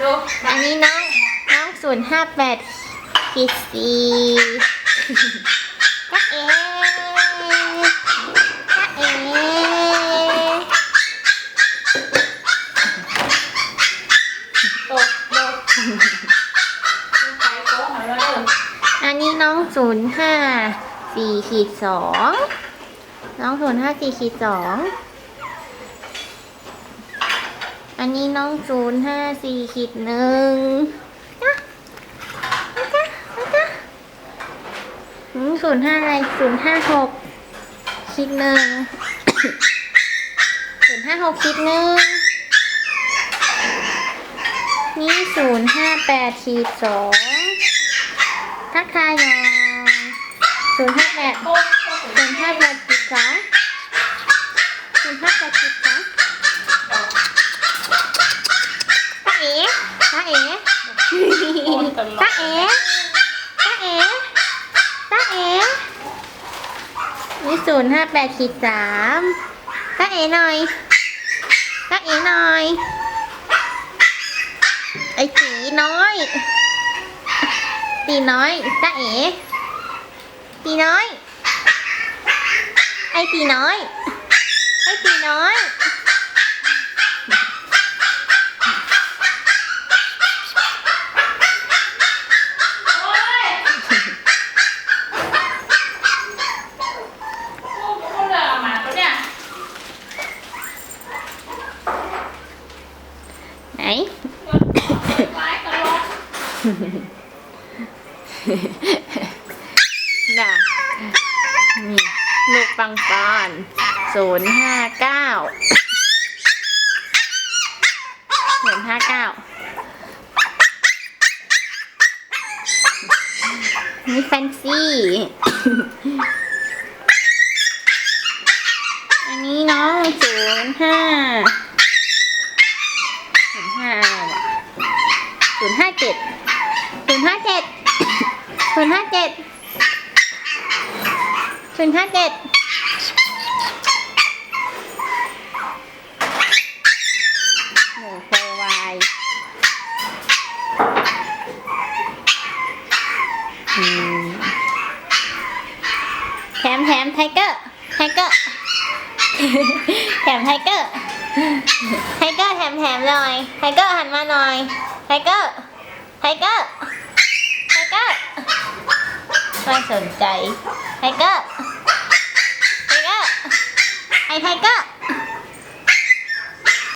ดูอันนี้น้องน้องศูนย์ห้าแปดขีดสี่จ้าเอ๋จ้าเอ๋ตกตกไปโค้งมาแล้วอันนี้น้องศูนย์ห้าสี่ขีดสองน้องศูนย์ห้าสี่ขีดสอง อันนี้น้องศูนย์ห้าสี่ขีดหนึ่งจ้ะจ้ะจ้ะศูนย์ห้าอะไรศูนย์ห้าหกขีดหนึ่งศูนย์ห้าหกขีดหนึ่งนี่ศูนย์ห้าแปดขีดสองทักทายหน่อยศูนย์ห้าแปดศูนย์ห้าแปดขีดสองศูนย์ห้าแปดขีดสองตาเอ๋ตา เอ๋ตาเอ๋ตาเอ๋ตาเอ๋นี่ศูนย์ห้าแปดขีดสามตาเอ๋หน่อยตาเอ๋หน่อย ไอ้ตีน้อย ตีน้อยตาเอ๋ตีน้อย ไอ้ตีน้อย ไอ้ตีน้อย โอ้ยโค้งโค้งเลยเอามาตัวเนี่ย ไหน ไม้กันลง น่ะนี่ลูกปังปอนศูนย์ห้าเก้าศูนย์ห้าเก้านี่แฟนซี่ อันนี้น้องศูนย์ห้าศูนย์ห้าศูนย์ห้าเจ็ด นย์ห้าเจ็ดศูนย์ห้าเจ็ดศูนย์ห้าเจ็ดหมูโฟวายแถมแถมไทเกอร์ไทเกอร์แถมไทเกอร์ไทเกอร์แถมแถมหน่อยไทเกอร์หันมาหน่อยไทเกอร์ไทเกอร์ ไทเกอร์ ไม่สนใจไทเกอร์ไทเกอร์ไอไทเกอร์